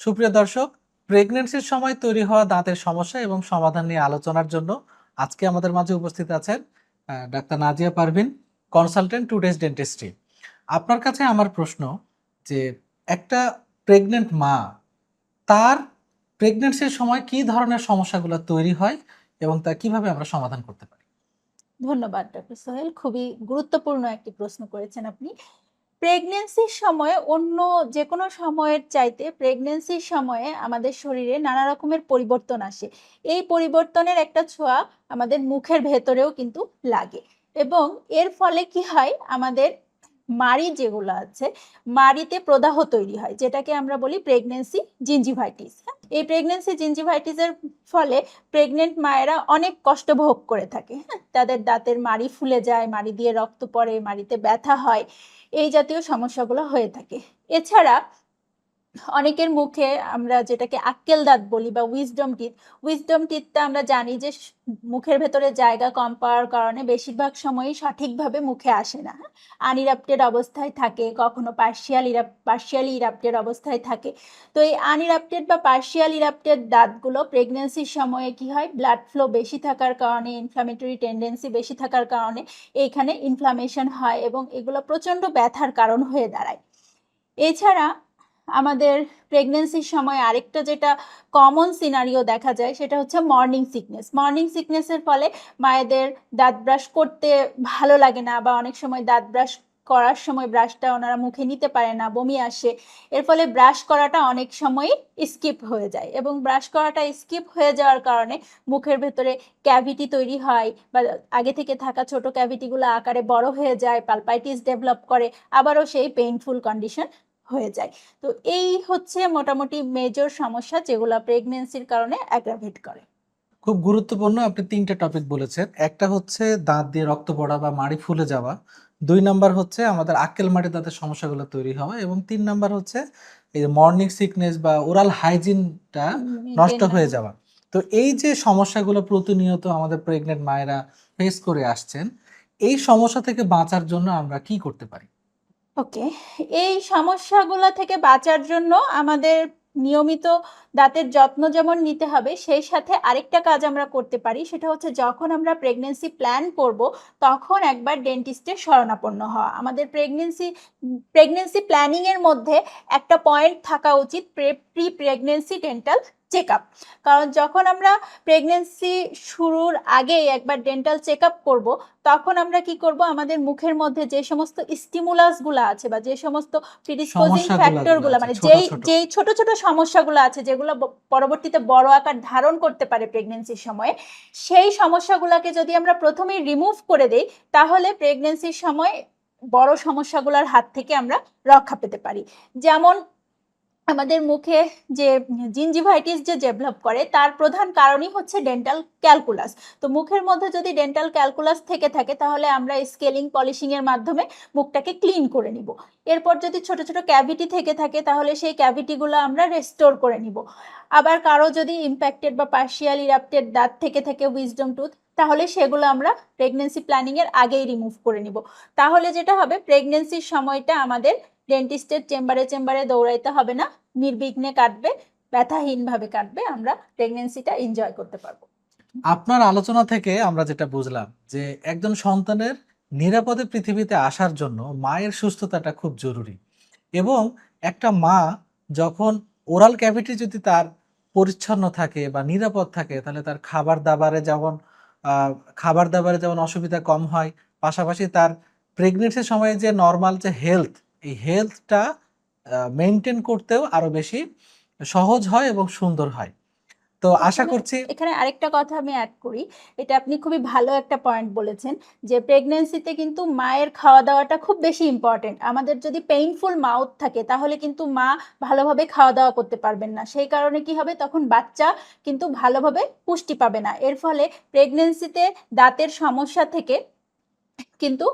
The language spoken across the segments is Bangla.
সুপ্রিয় দর্শক প্রেগনেন্সির সময় তৈরি হওয়া দাঁতের সমস্যা এবং সমাধান নিয়ে আলোচনার জন্য আজকে আমাদের মাঝে উপস্থিত আছেন doctor Nazia Parvin consultant today's dentistry আপনার কাছে আমার প্রশ্ন যে একটা প্রেগনেন্ট মা, তার প্রেগনেন্সির সময় কি ধরনের সমস্যাগুলো তৈরি হয় এবং তা কীভাবে আমরা সমাধান করতে পারি? ধন্যবাদ ডক্টর সোহেল। খুবই গুরুত্বপূর্ণ একটি প্রশ্ন করেছেন আপনি। প্রেগনেন্সির সময়ে অন্য যে কোনো সময়ের চাইতে প্রেগনেন্সির সময়ে আমাদের শরীরে নানা রকমের পরিবর্তন আসে। এই পরিবর্তনের একটা ছোঁয়া আমাদের মুখের ভেতরেও কিন্তু লাগে। এবং এর ফলে কি হয়? আমাদের মাড়ি যেগুলো আছে মারিতে প্রদাহ তৈরি হয়, যেটাকে আমরা বলি প্রেগনেন্সি জিঞ্জিভাইটিস হ্যাঁ? এই প্রেগনেন্সি জিঞ্জিভাইটিসের ফলে প্রেগনেন্ট মায়েরা অনেক কষ্ট ভোগ করে থাকে। হ্যাঁ? তাদের দাঁতের মাড়ি ফুলে যায়, মাড়ি দিয়ে রক্ত পড়ে, মাড়িতে ব্যথা হয়, এই জাতীয় সমস্যাগুলো হয়ে থাকে। এছাড়া অনেকের মুখে আমরা যেটাকে আক্কেল দাঁত বলি বা উইজডম টিথ উইজডম টিথটা আমরা জানি যে মুখের ভেতরে জায়গা কম পাওয়ার কারণে বেশিরভাগ সময়ই সঠিকভাবে মুখে আসে না। আনইরাপ্টেড অবস্থায় থাকে, কখনো পার্শিয়াল ইরাপ পার্শিয়ালি ইরাপ্টেড অবস্থায় থাকে। তো এই আনইরাপ্টেড বা পার্শিয়াল ইরাপ্টেড দাঁতগুলো প্রেগনেন্সির সময়ে কি হয়? ব্লাড ফ্লো বেশি থাকার কারণে ইনফ্লামেটরি টেন্ডেন্সি বেশি থাকার কারণে এইখানে ইনফ্লামেশন হয় এবং এগুলো প্রচণ্ড ব্যথার কারণ হয়ে দাঁড়ায়। এছাড়া আমাদের প্রেগনেন্সির সময় আরেকটা যেটা কমন সিনারিও দেখা যায়, সেটা হচ্ছে মর্নিং সিকনেস মর্নিং সিকনেসের ফলে মায়েদের দাঁত ব্রাশ করতে ভালো লাগে না বা অনেক সময় দাঁত ব্রাশ করার সময় ব্রাশটা ওনারা মুখে নিতে পারে না, বমি আসে। এর ফলে ব্রাশ করাটা অনেক সময়ই স্কিপ হয়ে যায় এবং ব্রাশ করাটা স্কিপ হয়ে যাওয়ার কারণে মুখের ভেতরে ক্যাভিটি তৈরি হয় বা আগে থেকে থাকা ছোট ক্যাভিটিগুলো আকারে বড় হয়ে যায় পালপাইটিস ডেভেলপ করে, আবারও সেই পেইনফুল কন্ডিশন হয়ে যায়। তো এই হচ্ছে মোটামুটি মেজর সমস্যা যেগুলো প্রেগনেন্সির কারণে অ্যাগ্রাভেট করে। খুব গুরুত্বপূর্ণ আপনি তিনটা টপিক বলেছেন। একটা হচ্ছে দাঁত দিয়ে রক্ত পড়া বা মাড়ি ফুলে যাওয়া। দুই নাম্বার হচ্ছে আমাদের আক্কেল মাড়ি দাঁতের সমস্যাগুলো তৈরি হওয়া এবং তিন নাম্বার হচ্ছে এই মর্নিং সিকনেস বা ওরাল হাইজিনটা নষ্ট হয়ে। যাওয়া। তো এই যে সমস্যাগুলো প্রতিনিয়ত আমাদের প্রেগনেন্ট মায়েরা ফেস করে আসছেন এই সমস্যা থেকে বাঁচার জন্য আমরা কি করতে পারি? ওকে এই সমস্যাগুলো থেকে বাঁচার জন্য আমাদের নিয়মিত দাঁতের যত্ন যেমন নিতে হবে, সেই সাথে আরেকটা কাজ আমরা করতে পারি, সেটা হচ্ছে যখন আমরা প্রেগনেন্সি প্ল্যান করব, তখন একবার ডেন্টিস্টের শরণাপন্ন হওয়া। আমাদের প্রেগনেন্সি প্রেগনেন্সি প্ল্যানিংয়ের মধ্যে একটা পয়েন্ট থাকা উচিত pre pregnancy dental check up কারণ যখন আমরা প্রেগনেন্সি শুরুর আগেই একবার ডেন্টাল চেক আপ করব তখন আমরা কি করব আমাদের মুখের মধ্যে যে সমস্ত স্টিমুলাসগুলো আছে বা যে সমস্ত প্রিডিসপোজিং ফ্যাক্টরগুলো মানে যেই। যেই ছোট ছোট সমস্যাগুলো আছে যেগুলো পরবর্তীতে বড় আকার ধারণ করতে পারে প্রেগনেন্সির সময়ে সেই সমস্যাগুলোকে যদি আমরা প্রথমেই রিমুভ করে দেই তাহলে প্রেগনেন্সির সময় বড় সমস্যাগুলোর হাত থেকে আমরা রক্ষা পেতে পারি যেমন আমাদের মুখে যে জিঞ্জিভাইটিস যে ডেভেলপ করে, তার প্রধান কারণই হচ্ছে ডেন্টাল ক্যালকুলাস তো মুখের মধ্যে যদি ডেন্টাল ক্যালকুলাস থেকে থাকে, তাহলে আমরা স্কেলিং পলিশিংয়ের মাধ্যমে মুখটাকে ক্লিন করে নিব। এরপর যদি ছোট ছোট ক্যাভিটি থেকে থাকে, তাহলে সেই ক্যাভিটিগুলো আমরা রেস্টোর করে নিব। আবার কারও যদি ইম্প্যাক্টেড বা পার্শিয়াল ইরাপ্টেড দাঁত থেকে থাকে উইজডম টুথ তাহলে সেগুলো আমরা প্রেগনেন্সি প্ল্যানিংয়ের আগেই রিমুভ করে নিব। তাহলে যেটা হবে প্রেগনেন্সির সময়টা আমাদের ডেন্টিস্টের চেম্বারে চেম্বারে দৌড়াইতে হবে না, নির্বিঘ্নে কাটবে, ব্যথাহীনভাবে কাটবে, আমরা প্রেগনেন্সিটা এনজয় করতে পারব। আপনার আলোচনা থেকে আমরা যেটা বুঝলাম যে একজন সন্তানের নিরাপদে পৃথিবীতে আসার জন্য মায়ের সুস্থতাটা খুব জরুরি এবং একটা মা যখন ওরাল ক্যাভিটি যদি তার পরিচ্ছন্ন থাকে বা নিরাপদ থাকে, তাহলে তার খাবার দাবারে যেমন খাবার দাবারে যেমন অসুবিধা কম হয়, পাশাপাশি তার প্রেগনেন্সির সময়ে যে নর্মাল যে হেলথ এই হেলথটা মেনটেন করতেও আরও বেশি সহজ হয় এবং সুন্দর হয়। তো আশা করছি এখানে আরেকটা কথা আমি অ্যাড করি। এটা আপনি খুবই ভালো একটা পয়েন্ট বলেছেন যে প্রেগনেন্সিতে কিন্তু মায়ের খাওয়া দাওয়াটা খুব বেশি ইম্পর্টেন্ট আমাদের যদি পেইনফুল মাউথ থাকে তাহলে কিন্তু মা ভালোভাবে খাওয়া দাওয়া করতে পারবেন না। সেই কারণে কি হবে? তখন বাচ্চা কিন্তু ভালোভাবে পুষ্টি পাবে না। এর ফলে প্রেগনেন্সিতে দাঁতের সমস্যা থেকে কিন্তু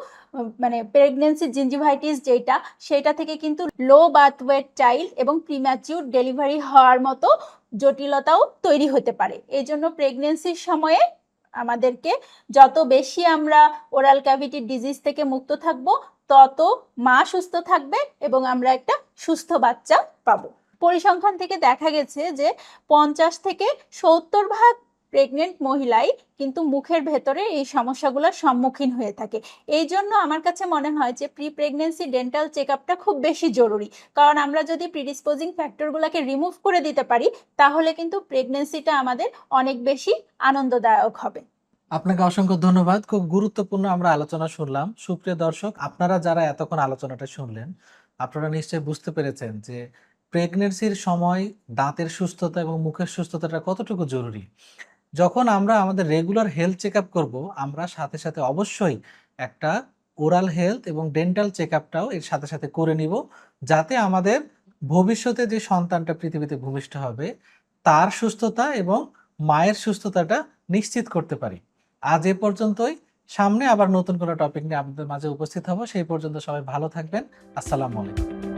মানে প্রেগনেন্সি জিঞ্জিভাইটিস যেটা সেটা থেকে কিন্তু লো বার্থ ওয়েট চাইল্ড এবং প্রিম্যাচিউর ডেলিভারি হওয়ার মতো জটিলতাও তৈরি হতে পারে। এই জন্য প্রেগনেন্সির সময়ে আমাদেরকে যত বেশি আমরা ওরাল ক্যাভিটি ডিজিজ থেকে মুক্ত থাকব, তত মা সুস্থ থাকবে এবং আমরা একটা সুস্থ বাচ্চা পাবো। পরিসংখ্যান থেকে দেখা গেছে যে পঞ্চাশ থেকে সত্তর ভাগ প্রেগনেন্ট মহিলাই কিন্তু মুখের ভেতরে এই সমস্যাগুলোর সম্মুখীন হয়ে থাকে। এই জন্য আমার কাছে মনে হয় যে প্রি প্রেগনেন্সি ডেন্টাল চেক আপটা খুব বেশি জরুরি। কারণ আমরা যদি প্রিডিসপোজিং ফ্যাক্টরগুলোকে রিমুভ করে দিতে পারি, তাহলে কিন্তু প্রেগনেন্সিটা আমাদের অনেক বেশি আনন্দদায়ক হবে। আপনাকে অসংখ্য ধন্যবাদ। খুব গুরুত্বপূর্ণ আমরা আলোচনা শুনলাম। সুপ্রিয় দর্শক, আপনারা যারা এতক্ষণ আলোচনাটা শুনলেন, আপনারা নিশ্চয়ই বুঝতে পেরেছেন যে প্রেগনেন্সির সময় দাঁতের সুস্থতা এবং মুখের সুস্থতাটা কতটুকু জরুরি। যখন আমরা আমাদের রেগুলার হেলথ চেক আপ করব, আমরা সাথে সাথে অবশ্যই একটা ওরাল হেলথ এবং ডেন্টাল চেক আপটাও এর সাথে সাথে করে নিব, যাতে আমাদের ভবিষ্যতে যে সন্তানটা পৃথিবীতে ভূমিষ্ঠ হবে, তার সুস্থতা এবং মায়ের সুস্থতাটা নিশ্চিত করতে পারি। আজ এ পর্যন্তই। সামনে আবার নতুন কোনো টপিক নিয়ে আপনাদের মাঝে উপস্থিত হব। সেই পর্যন্ত সবাই ভালো থাকবেন। আসসালামু আলাইকুম।